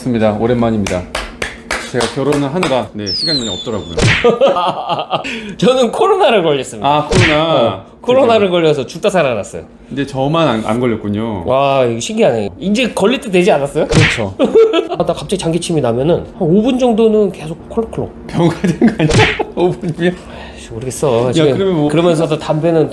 반갑습니다. 오랜만입니다. 제가 결혼을 하느라 네 시간이 많이 없더라고요. 저는 코로나를 걸렸습니다. 아 코로나. 어, 코로나를 걸려서 죽다 살아났어요. 근데 저만 안, 안 걸렸군요. 와, 이거 신기하네. 이제 걸릴 때 되지 않았어요? 그렇죠. 아, 나 갑자기 장기침이 나면은 한 5분 정도는 계속 콜록콜록. 병 가야 되는 거 아니야? 5분이면 아이씨, 모르겠어. 지금 그러면 뭐- 그러면서도 담배는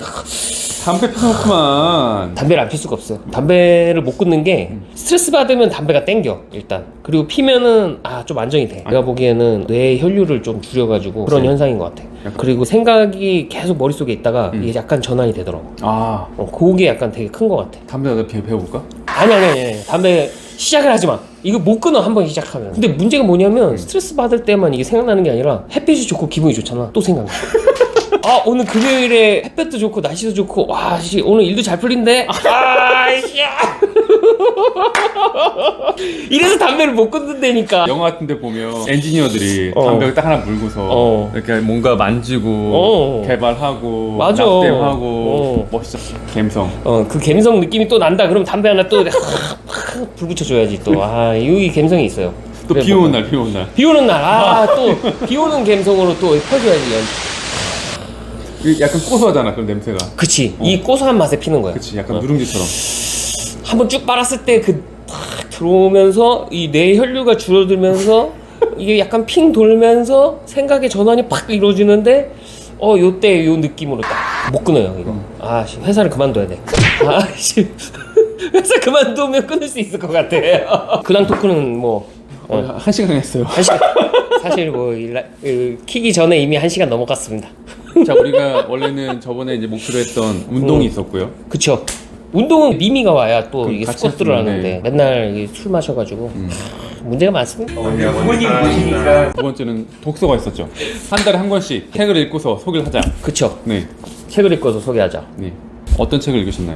담배 피놓구만. 담배를 안 필 수가 없어요. 담배를 못 끊는 게 스트레스 받으면 담배가 땡겨 일단. 그리고 피면은 아 좀 안정이 돼. 내가 보기에는 뇌 혈류를 좀 줄여가지고 그런 현상인 것 같아. 그리고 생각이 계속 머릿속에 있다가 이게 약간 전환이 되더라고. 아 어, 그게 약간 되게 큰 것 같아. 담배 나도 배 배워볼까? 아니 아니 아니, 아니 담배 시작을 하지 마. 이거 못 끊어 한 번 시작하면. 근데 문제가 뭐냐면 스트레스 받을 때만 이게 생각나는 게 아니라 햇빛이 좋고 기분이 좋잖아. 또 생각나. 아 오늘 금요일에 햇볕도 좋고 날씨도 좋고 와 씨, 오늘 일도 잘 풀린대. 아씨. 이래서 담배를 못 끊는다니까. 영화 같은데 보면 엔지니어들이 어. 담배를 딱 하나 물고서 어. 이렇게 뭔가 만지고 어. 개발하고 맞아. 납땜하고 어. 멋있어. 감성. 어그 감성 느낌이 또 난다. 그럼 담배 하나 또 불 붙여줘야지 또. 아 여기 감성이 있어요. 또 그래, 비 뭐- 오는 날, 비 오는 날. 비 오는 날, 아, 또, 비 오는 감성으로 또 펴줘야지. 약간 고소하잖아, 그런 냄새가. 그치. 이 고소한 맛에 피는 거야. 그치, 약간 누룽지처럼. 한번 쭉 빨았을 때 그, 탁 들어오면서, 이 뇌 혈류가 줄어들면서, 이게 약간 핑 돌면서 생각의 전환이 팍 이루어지는데, 어, 요때 요 느낌으로 딱 못 끊어요, 이거. 아, 씨, 회사를 그만둬야 돼. 아, 씨. 회사 그만두면 끊을 수 있을 것 같아. 근황 토크는 뭐, 어, 한 시간 했어요. 한 시간. 사실 뭐, 이 라- 그, 키기 전에 이미 한 시간 넘어갔습니다. 자, 우리가 원래는 저번에 이제 목표로 했던 운동이 음. 있었고요. 그쵸. 운동은 미미가 와야 또그 이게 같이 스쿼트를 했으면, 하는데 네. 맨날 이게 술 마셔가지고 문제가 많습니다. 부모님 보시니까 두 번째는 독서가 있었죠. 한 달에 한 권씩 책을 읽고서 소개를 하자. 그쵸. 네, 책을 읽어서 소개하자. 네. 어떤 책을 읽으셨나요?